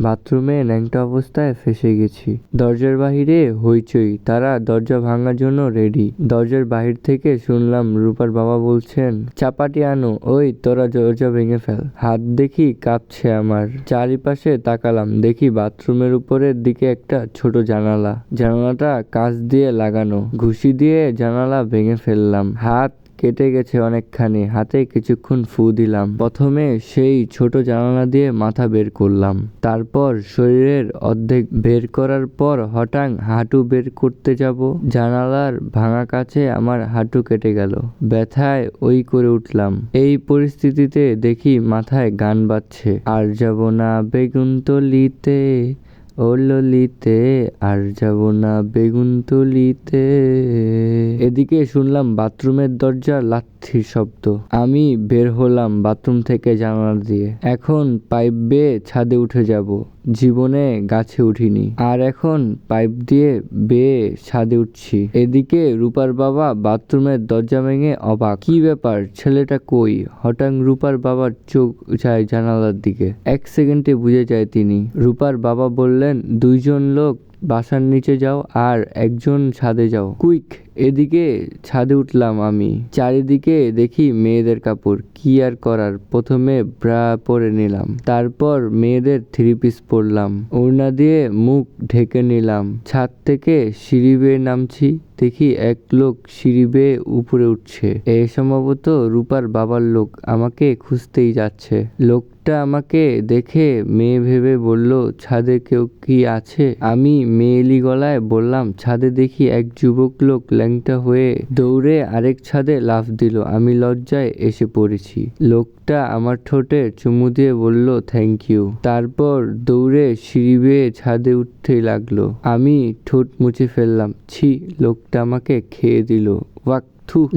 বাথরুমে ন্যাংটা অবস্থায় ফেসে গেছি। দরজার বাহিরে হইচই, তারা দরজা ভাঙার জন্য রেডি দরজার বাহির থেকে শুনলাম রূপার বাবা বলছেন, চাপাটি আনো, ওই তোরা দরজা ভেঙে ফেল। হাত দেখি কাঁপছে আমার। চারিপাশে তাকালাম, দেখি বাথরুমের উপরের দিকে একটা ছোট জানালা। জানালাটা কাঁচ দিয়ে লাগানো। ঘুষি দিয়ে জানালা ভেঙে ফেললাম। হাত কেটে গেছে অনেকখানি, হাতে কিছুক্ষণ ফু দিলাম। প্রথমে সেই ছোট জানালা দিয়ে মাথা বের করলাম। তারপর শরীরের অর্ধেক বের করার পর হঠাৎ হাঁটু বের করতে যাব। জানালার ভাঙা কাছে আমার হাঁটু কেটে গেল। ব্যথায় ওই করে উঠলাম। এই পরিস্থিতিতে দেখি মাথায় গান বাজছে। আর যাব না বেগুনতলিতে। ও ললিতে আর যাব না বেগুন তুলিতে। এদিকে শুনলাম বাথরুমের দরজা লাথির শব্দ। আমি বের হলাম বাথরুম থেকে জানালা দিয়ে। এখন পাইপ বেয়ে ছাদে উঠে যাব। জীবনে গাছে উঠিনি। আর এখন পাইপ দিয়ে বেয়ে ছাদে উঠছি। এদিকে রূপার বাবা বাথরুমের দরজা ভেঙে অবাক। কি ব্যাপার? ছেলেটা কই? হঠাৎ রূপার বাবার চোখ যায় জানালার দিকে। এক সেকেন্ডে বুঝে যায় তিনি। রূপার বাবা বললেন, দুইজন লোক বাসার নিচে যাও আর একজন ছাদে যাও। কুইক! এদিকে ছাদে উঠলাম আমি। চারিদিকে দেখি মেয়েদের কাপড়। কি আর করার? প্রথমে ব্রা পরে নিলাম। তারপর মেয়েদের থ্রি পিস পরলাম। ওড়না দিয়ে মুখ ঢেকে নিলাম। ছাদ থেকে সিঁড়ি বেয়ে নামছি। দেখি এক লোক সিঁড়ি বেয়ে উপরে উঠছে। এ সম্ভবত রূপার বাবার লোক। আমাকে খুঁজতেই যাচ্ছে। লোকটা আমাকে দেখে মেয়ে ভেবে বলল, ছাদে কেউ কি আছে? আমি মেয়েলি গলায় বললাম, ছাদে দেখি এক যুবক লোক ল্যাংটা হয়ে দৌড়ে আরেক ছাদে লাফ দিল। আমি লজ্জায় এসে পড়েছি। লোকটা আমার ঠোঁটে চুমু দিয়ে বলল থ্যাংক ইউ তারপর দৌড়ে সিঁড়ি বেয়ে ছাদে উঠতে লাগল। আমি ঠোঁট মুছে ফেললাম। ছি, লোকটা আমাকে খেয়ে দিল। ওয়াক, থু।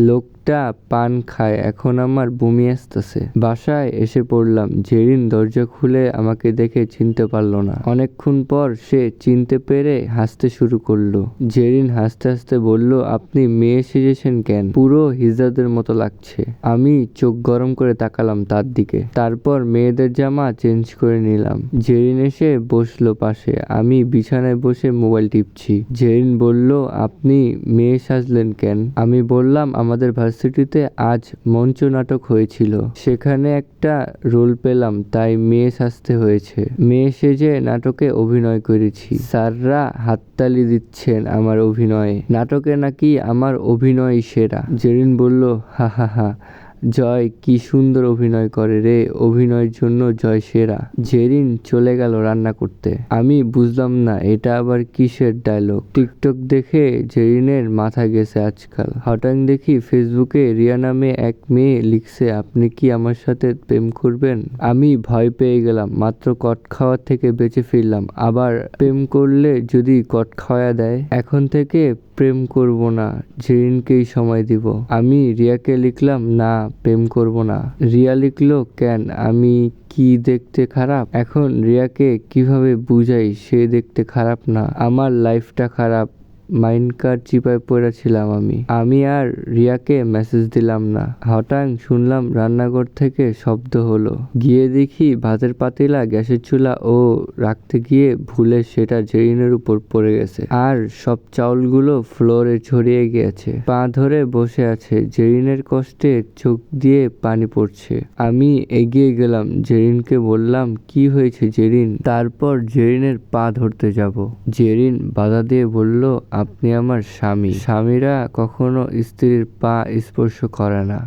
লোকটা পান খায়। এখন আমার বমি আসতেছে। বাসায় এসে পড়লাম। জেরিন দরজা খুলে আমাকে দেখে চিনতে পারল না। অনেকক্ষণ পর সে চিনতে পেরে হাসতে শুরু করল। জেরিন হাসতে হাসতে বলল, আপনি মেয়ে সেজেছেন কেন? পুরো হিজাদের মতো লাগছে। আমি চোখ গরম করে তাকালাম তার দিকে। তারপর মেয়েদের জামা চেঞ্জ করে নিলাম। জেরিন এসে বসল পাশে, আমি বিছানায় বসে মোবাইল টিপছি। জেরিন বলল, আপনি মেয়ে সাজলেন কেন? আমি বললাম, আমাদের ভার্সিটিতে আজ মঞ্চ নাটক হয়েছিল। সেখানে একটা রোল পেলাম, তাই মেয়ে সাজতে হয়েছে। মেয়ে সেজে নাটকে অভিনয় করেছি। স্যাররা হাততালি দিচ্ছেন আমার অভিনয়ে। নাটকে নাকি আমার অভিনয় সেরা। জেরিন বলল, হা হা হা। জয় কি সুন্দর অভিনয় করে রে, অভিনয়ের জন্য জয় সেরা। জেরিন চলে গেল রান্না করতে। আমি বুঝলাম না, এটা আবার কিসের ডায়লগ টিকটক দেখে জেরিনের মাথা গেছে আজকাল। হঠাৎ দেখি ফেসবুকে রিয়া নামে এক মেয়ে লিখছে, আপনি কি আমার সাথে প্রেম করবেন? আমি ভয় পেয়ে গেলাম, মাত্র কট খাওয়া থেকে বেঁচে ফিরলাম। আবার প্রেম করলে যদি কট খাওয়া দেয়? এখন থেকে প্রেম করব না, জেরিনকেই সময় দিব। আমি রিয়াকে লিখলাম, না, প্রেম করব না। রিয়া লিখলো, কেন? আমি কি দেখতে খারাপ? এখন রিয়াকে কীভাবে বুঝাই সে দেখতে খারাপ না? আমার লাইফটা খারাপ। মাইন্ড কার্ড চিপায় পড়েছিলাম আমি। আমি আর রিয়াকে মেসেজ দিলাম না। হঠাৎ শুনলাম রান্নাঘর থেকে শব্দ হলো। গিয়ে দেখি ভাতের পাতিলা, গ্যাসের চুলা ও রাখতে গিয়ে ভুলে সেটা জেরিনের উপর পড়ে গেছে। আর সব চাউলগুলো ফ্লোরে ছড়িয়ে গিয়েছে। পা ধরে বসে আছে। জেরিনের কষ্টে চোখ দিয়ে পানি পড়ছে। আমি এগিয়ে গেলাম। জেরিনকে বললাম, কি হয়েছে জেরিন? তারপর জেরিনের পা ধরতে যাব। জেরিন বাধা দিয়ে বলল আপনি আমার স্বামী। স্বামীরা কখনো স্ত্রীর পা স্পর্শ করে না।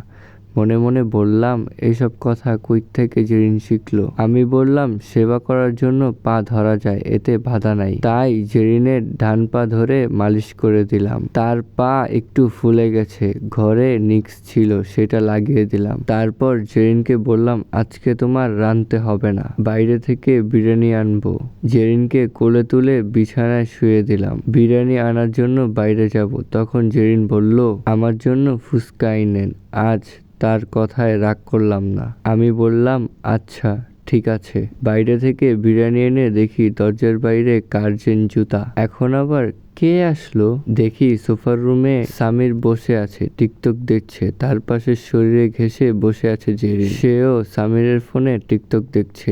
মনে মনে বললাম এইসব কথা কই থেকে জেরিন শিখলো? আমি বললাম, সেবা করার জন্য পা ধরা যায়, এতে বাধা নাই। তাই জেরিনের ডান পা ধরে মালিশ করে দিলাম। তার পা একটু ফুলে গেছে, ঘরে নিক্স ছিল, সেটা লাগিয়ে দিলাম। তারপর জেরিনকে বললাম, আজকে তোমার রানতে হবে না, বাইরে থেকে বিরিয়ানি আনব। জেরিনকে কোলে তুলে বিছানায় শুয়ে দিলাম। বিরিয়ানি আনার জন্য বাইরে যাব, তখন জেরিন বলল, আমার জন্য ফুচকা নেন আজ তার কথায় রাগ করলাম না। আমি বললাম আচ্ছা ঠিক আছে। বাইরে থেকে বিরিয়ানি এনে দেখি দরজার বাইরে কার্জেন জুতা। এখন আবার কে আসলো? দেখি সোফার রুমে সামির বসে আছে, টিকটক দেখছে। তার পাশে শরীরে ঘেসে বসে আছে জেরিন। সেও সামিরের ফোনে টিকটক দেখছে।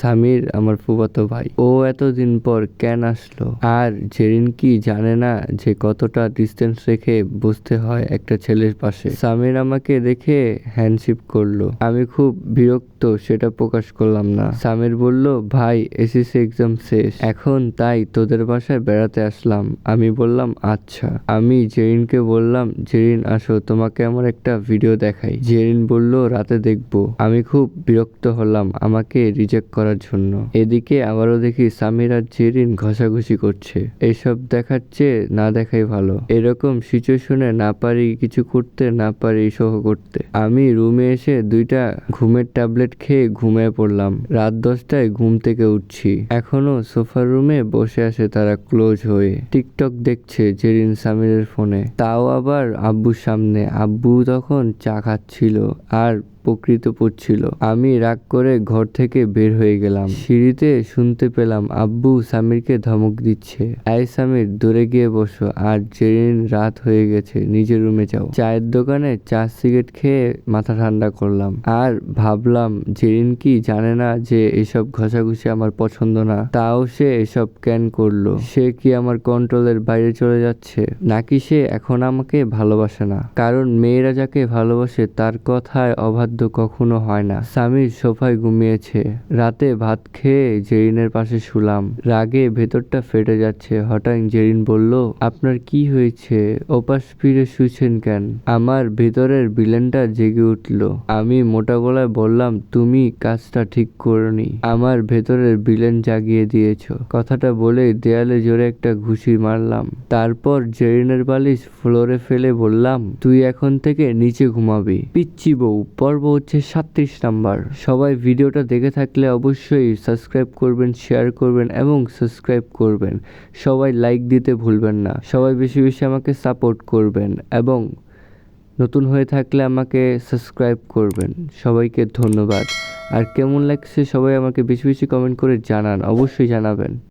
সামির আমার ফুফাতো ভাই। ও এতদিন পর কেন আসলো? আর জেরিন কি জানে না যে কতটা ডিস্টেন্স রেখে বসতে হয় একটা ছেলের পাশে? সামির আমাকে দেখে হ্যান্ডশিপ করল। আমি খুব বিরক্ত সেটা প্রকাশ করলাম না। সামির বলল, ভাই, এসএসসি এক্সাম শেষ। এখন তাই তোদের বাসায় বেড়াতে আসলাম। আমি বললাম আচ্ছা। আমি জেরিনকে বললাম, জেরিন, আসো, তোমাকে আমার একটা ভিডিও দেখাই। জেরিন বলল, রাতে দেখব। আমি খুব বিরক্ত হলাম আমাকে রিজেক্ট করার জন্য। এদিকে আবারও দেখি সামির আর জেরিন ঘষাঘষি করছে। এসব দেখাচ্ছে না দেখাই ভালো। এরকম সিচুয়েশনে না পারি কিছু করতে, না পারি সহ করতে। আমি রুমে এসে দুইটা ঘুমের ট্যাবলেট খেয়ে ঘুমিয়ে পড়লাম। রাত দশটায় ঘুম থেকে উঠছি। এখনও সোফার রুমে বসে আছে তারা ক্লোজ হয়ে। টিকটক দেখছে জেরিন সামিরের ফোনে। তাও আবার আব্বুর সামনে। আব্বু তখন চা খাচ্ছিল আর প্রকৃত পড়ছিল আমি রাগ করে ঘর থেকে বের হয়ে গেলাম। সিঁড়িতে শুনতে পেলাম আব্বু সামিরকে ধমক দিচ্ছে। আই সামির, দূরে গিয়ে বসো। আর জেরিন রাত হয়ে গেছে, নিজের রুমে যাও। চায়ের দোকানে চা, সিগারেট খেয়ে মাথা ঠান্ডা করলাম। আর ভাবলাম জেরিন কি জানে না যে এসব ঘষাঘষি আমার পছন্দ না। তাও সে এসব ক্যান করল? সে কি আমার কন্ট্রোলের বাইরে চলে যাচ্ছে? নাকি সে এখন আমাকে ভালোবাসে না? কারণ মেয়েরা যাকে ভালোবাসে, তার কথায় অবাধ্য কখনো হয় না। স্বামীর সোফায় ঘুমিয়েছে। রাতে ভাত খেয়ে জেরিনের পাশে শুলাম। রাগে ভেতরটা ফেটে যাচ্ছে। হঠাৎ জেরিন বলল, আপনার কি হয়েছে? ওপাশ ফিরে শুয়েছেন কেন? আমার ভেতরের বিলেনটা জেগে উঠল। আমি মোটা গলায় বললাম, তুমি কাজটা ঠিক করনি। আমার ভেতরের বিলেন জাগিয়ে দিয়েছ। কথাটা বলে দেয়ালে জোরে একটা ঘুষি মারলাম। তারপর জেরিনের বালিশ ফ্লোরে ফেলে বললাম, তুই এখন থেকে নিচে ঘুমাবি। পিচ্ছি বউ পর্ব হচ্ছে সাত্রিশ নাম্বার। সবাই ভিডিওটা দেখে থাকলে অবশ্যই সাবস্ক্রাইব করবেন শেয়ার করবেন এবং সাবস্ক্রাইব করবেন। সবাই লাইক দিতে ভুলবেন না। সবাই বেশি বেশি আমাকে সাপোর্ট করবেন এবং নতুন হয়ে থাকলে আমাকে সাবস্ক্রাইব করবেন। সবাইকে ধন্যবাদ। আর কেমন লাগছে সবাই আমাকে বেশি বেশি কমেন্ট করে জানান। অবশ্যই জানাবেন।